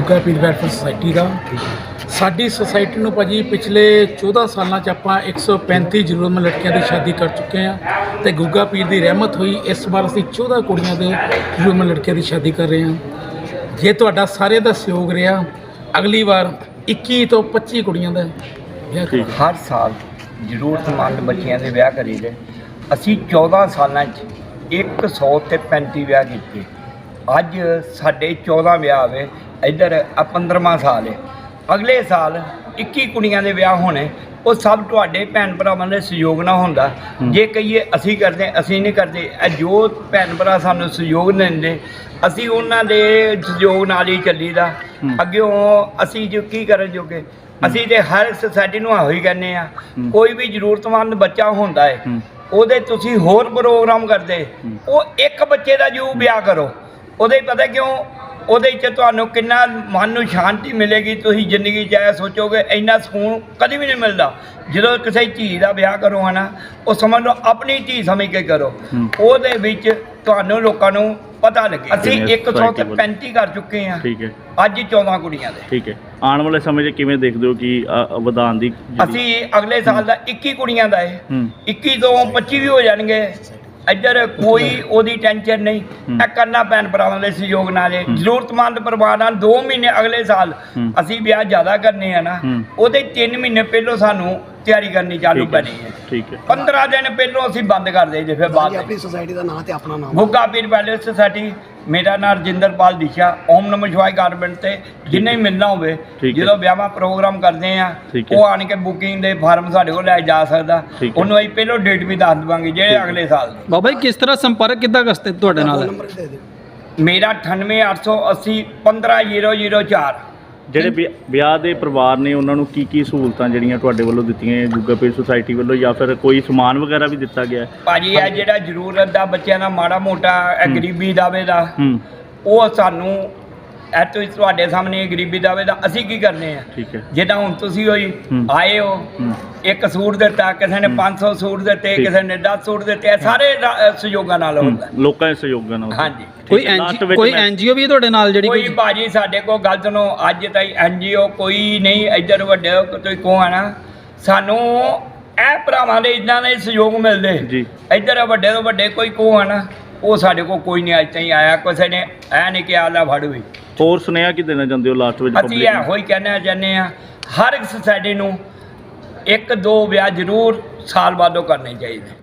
Gugga Pir welfare society ਦਾ। ਸਾਡੀ society ਨੂੰ ਭਾਜੀ ਪਿਛਲੇ 14 ਸਾਲਾਂ 'ਚ ਆਪਾਂ 135 ਜ਼ਰੂਰਤਮੰਦ ਲੜਕੀਆਂ ਦੀ ਸ਼ਾਦੀ ਕਰ ਚੁੱਕੇ ਹਾਂ ਤੇ ਗੁੱਗਾ ਪੀਰ ਦੀ ਰਹਿਮਤ ਹੋਈ। ਇਸ ਵਾਰ ਅਸੀਂ 14 ਕੁੜੀਆਂ ਦੇ ਜ਼ਰੂਰਤਮੰਦ ਲੜਕੀਆਂ ਦੀ ਸ਼ਾਦੀ ਕਰ ਰਹੇ ਹਾਂ। ਜੇ ਤੁਹਾਡਾ ਸਾਰੇ ਦਾ ਸਹਿਯੋਗ ਰਿਹਾ ਅਗਲੀ ਵਾਰ 21 ਤੋਂ 25 ਕੁੜੀਆਂ ਦਾ ਵਿਆਹ। ਹਰ ਸਾਲ ਜ਼ਰੂਰਤਮੰਦ ਬੱਚਿਆਂ ਦੇ ਵਿਆਹ ਕਰੀਦੇ ਅਸੀਂ 14 ਸਾਲਾਂ 'ਚ 100 ਤੇ 35 ਵਿਆਹ ਕੀਤੇ। ਅੱਜ ਸਾਡੇ 14 ਵਿਆਹ ਹੋਵੇ ਇੱਧਰ ਆ 15ਵਾਂ ਸਾਲ ਹੈ ਅਗਲੇ ਸਾਲ 21 ਕੁੜੀਆਂ ਦੇ ਵਿਆਹ ਹੋਣੇ ਉਹ ਸਭ ਤੁਹਾਡੇ ਭੈਣ ਭਰਾਵਾਂ ਦੇ ਸਹਿਯੋਗ ਨਾਲ ਹੁੰਦਾ। ਜੇ ਕਹੀਏ ਅਸੀਂ ਕਰਦੇ ਅਸੀਂ ਨਹੀਂ ਕਰਦੇ ਇਹ ਜੋ ਭੈਣ ਭਰਾ ਸਾਨੂੰ ਸਹਿਯੋਗ ਦਿੰਦੇ ਅਸੀਂ ਉਹਨਾਂ ਦੇ ਸਹਿਯੋਗ ਨਾਲ ਹੀ ਚੱਲੀਦਾ। ਅੱਗਿਓਂ ਅਸੀਂ ਜੋ ਕੀ ਕਰਨ ਜੋਗੇ? ਅਸੀਂ ਤੇ ਹਰ ਸੋਸਾਇਟੀ ਨੂੰ ਇਹੋ ਹੀ ਕਹਿੰਦੇ ਆ ਕੋਈ ਵੀ ਜ਼ਰੂਰਤਮੰਦ ਬੱਚਾ ਹੁੰਦਾ ਹੂੰ। ਉਹਦੇ ਤੁਸੀਂ ਹੋਰ ਪ੍ਰੋਗਰਾਮ ਕਰਦੇ ਉਹ ਇੱਕ ਬੱਚੇ ਦਾ ਜੂ ਵਿਆਹ ਕਰੋ। ਉਹਦੇ ਪਤਾ ਕਿਉਂ? ਉਹਦੇ 'ਚ ਤੁਹਾਨੂੰ ਕਿੰਨਾ ਮਨ ਨੂੰ ਸ਼ਾਂਤੀ ਮਿਲੇਗੀ ਤੁਸੀਂ ਜ਼ਿੰਦਗੀ 'ਚ ਇਹ ਸੋਚੋਗੇ ਇੰਨਾ ਸਕੂਨ ਕਦੀ ਵੀ ਨਹੀਂ ਮਿਲਦਾ। ਜਦੋਂ ਕਿਸੇ ਧੀ ਦਾ ਵਿਆਹ ਕਰੋ ਹਨਾ ਉਹ ਸਮਝ ਲਓ ਆਪਣੀ ਧੀ ਸਮਝ ਕੇ ਕਰੋ। ਉਹਦੇ ਵਿੱਚ ਤੁਹਾਨੂੰ ਲੋਕਾਂ ਨੂੰ ਪਤਾ ਲੱਗੇ। ਅਸੀਂ ਕਿੰਨੇ 135 ਕਰ ਚੁੱਕੇ ਹਾਂ। ਠੀਕ ਹੈ। ਅੱਜ 14 ਕੁੜੀਆਂ ਦੇ। ਠੀਕ ਹੈ। ਆਉਣ ਵਾਲੇ ਸਮੇਂ 'ਚ ਕਿਵੇਂ ਦੇਖਦੇ ਹੋ ਕਿ ਵਧਾਉਣ ਦੀ ਅਸੀਂ ਅਗਲੇ ਸਾਲ ਦਾ 21 ਕੁੜੀਆਂ ਦਾ ਹੂੰ। 21 ਤੋਂ 25 ਵੀ ਹੋ ਜਾਣਗੇ। ਇੱਧਰ ਕੋਈ ਉਹਦੀ ਟੈਨਸ਼ਨ ਨਹੀਂ। ਇਹ ਕਰਨਾ ਭੈਣ ਭਰਾਵਾਂ ਦੇ ਸਹਿਯੋਗ ਨਾਲ ਹੈ। ਜ਼ਰੂਰਤਮੰਦ ਪਰਿਵਾਰ ਨਾਲ 2 ਮਹੀਨੇ ਅਗਲੇ ਸਾਲ। ਅਸੀਂ ਵਿਆਹ ਜ਼ਿਆਦਾ ਕਰਨੇ ਆ ਨਾ। ਉਹਦੇ 3 ਮਹੀਨੇ ਪਹਿਲਾਂ ਸਾਨੂੰ ਤਿਆਰੀ ਕਰਨੀ ਚਾਲੂ ਠੀਕ ਹੈ ਕਰਨੀ ਹੈ। ਠੀਕ ਹੈ। 15 ਦਿਨ ਪਹਿਲਾਂ ਅਸੀਂ ਬੰਦ ਕਰ ਦੇਈਏ ਫਿਰ ਬਾਅਦ ਆਪਣੀ ਸੁਸਾਇਟੀ ਦਾ ਨਾਂ ਤੇ ਆਪਣਾ ਨਾਮ। ਗੁੱਗਾ ਪੀਰ ਪੈਲੇਸ ਸੋਸਾਇਟੀ ਮੇਰਾ ਨਾਮ ਰਜਿੰਦਰਪਾਲ ਦਿਸ਼ਾ ਓਮ ਨਮੋ ਸ਼ਿਵਾਏ ਗਾਰਮੈਂਟ ਤੇ ਜਿੰਨੇ ਵੀ ਮਿਲਣਾ ਹੋਵੇ ਠੀਕ ਹੈ। ਜਦੋਂ ਵਿਆਹਾਂ ਪ੍ਰੋਗਰਾਮ ਕਰਦੇ ਆ ਠੀਕ ਹੈ। ਉਹ ਆਣ ਕੇ ਬੁਕਿੰਗ ਦੇ ਫਾਰਮ ਸਾਡੇ ਕੋਲ ਲੈ ਜਾ ਸਕਦਾ ਠੀਕ ਹੈ। ਉਹਨੂੰ ਅਸੀਂ ਪਹਿਲਾਂ ਡੇਟ ਵੀ ਦੱਸ ਦਵਾਂਗੇ ਜਿਹੜੇ ਅਗਲੇ ਸਾਲ ਦੀ ਬਾਬਾ ਜੀ ਕਿਸ ਤਰ੍ਹਾਂ ਸੰਪਰਕ ਕਿੱਦਾਂ ਕਰਤੇ ਤੁਹਾਡੇ ਨਾਲ ਮੇਰਾ 98880 15004 ਜਿਹੜੇ ਵਿ- ਵਿਆਹ ਦੇ ਪਰਿਵਾਰ ਨੇ ਉਹਨਾਂ ਨੂੰ ਕੀ ਕੀ ਸਹੂਲਤਾਂ ਜਿਹੜੀਆਂ ਤੁਹਾਡੇ ਵੱਲੋਂ ਦਿੱਤੀਆਂ ਜੁਗਾ ਪੇ ਸੁਸਾਇਟੀ ਵੱਲੋਂ ਜਾਂ ਫਿਰ ਕੋਈ ਸਮਾਨ ਵਗੈਰਾ ਵੀ ਦਿੱਤਾ ਗਿਆ? ਹੈ? ਭਾਜੀ ਇਹ ਜਿਹੜਾ ਜ਼ਰੂਰਤ ਦਾ ਬੱਚਿਆਂ ਦਾ ਮਾੜਾ ਮੋਟਾ ਇਹ ਗਰੀਬੀ ਦਾਵੇ ਦਾ ਹੂੰ। ਉਹ ਸਾਨੂੰ ਇਹ ਤੁਸੀਂ ਤੁਹਾਡੇ ਸਾਹਮਣੇ ਗਰੀਬੀ ਦਾਵੇ ਦਾ ਅਸੀਂ ਕੀ ਕਰਨੇ ਆ? ਠੀਕ ਹੈ। ਜਿੱਦਾਂ ਹੁਣ ਤੁਸੀਂ ਹੋਈ। ਆਏ ਹੋ ਇੱਕ ਸੂਟ ਦਿੱਤਾ ਕਿਸੇ ਨੇ 500 ਸੂਟ ਦਿੱਤੇ। ਕਿਸੇ ਨੇ 10 ਸੂਟ ਦਿੱਤੇ ਇਹ ਸਾਰੇ ਰਾ- ਸਹਿਯੋਗਾਂ ਨਾਲ ਹੁੰਦਾ। ਲੋਕਾਂ ਦੇ ਸਹਿਯੋਗਾਂ ਨਾਲ। ਹਾਂਜੀ। ਕੋਈ ਵਿੱਚ ਕੋਈ ਐਨਜੀਓ ਵੀ ਹੈ ਤੁਹਾਡੇ ਨਾਲ ਜਿਹੜੀ ਕੋਈ ਕੋਈ ਬਾਜੀ ਸਾਡੇ ਕੋਲ ਗੱਲ ਸੁਣੋ ਅੱਜ ਤਾਈਂ ਐਨਜੀਓ ਕੋਈ ਨਹੀਂ ਇੱਧਰ ਵੱਡੇ ਤੁਸੀਂ ਕੋ ਆਣਾ ਸਾਨੂੰ ਇਹ ਭਰਾਵਾਂ ਦੇ ਇਦਾਂ ਦੇ ਸਹਿਯੋਗ ਮਿਲਦੇ। ਜੀ। ਇੱਧਰ ਵੱਡੇ ਤੋਂ ਵੱਡੇ ਕੋਈ ਕੋ ਆਣਾ ਉਹ ਸਾਡੇ ਕੋਲ ਕੋਈ ਨਹੀਂ ਅੱਜ ਤਾਈਂ ਆਇਆ ਕਿਸੇ ਨੇ ਐ ਨਹੀਂ ਕਿਹਾ ਲਾ ਫੜ ਵੀ। ਹੋਰ ਸੁਨੇਹਾ ਕੀ ਦੇਣਾ ਚਾਹੁੰਦੇ ਹੋ ਲਾਸਟ ਵਿੱਚ ਅਸੀਂ? ਇਹੋ ਹੀ ਕਹਿਣਾ ਚਾਹੁੰਦੇ ਆ ਹਰ ਇੱਕ ਸੁਸਾਇਟੀ ਨੂੰ ਇੱਕ ਦੋ ਵਿਆਹ ਜ਼ਰੂਰ ਸਾਲ ਬਾਅਦੋਂ ਕਰਨੇ ਚਾਹੀਦੇ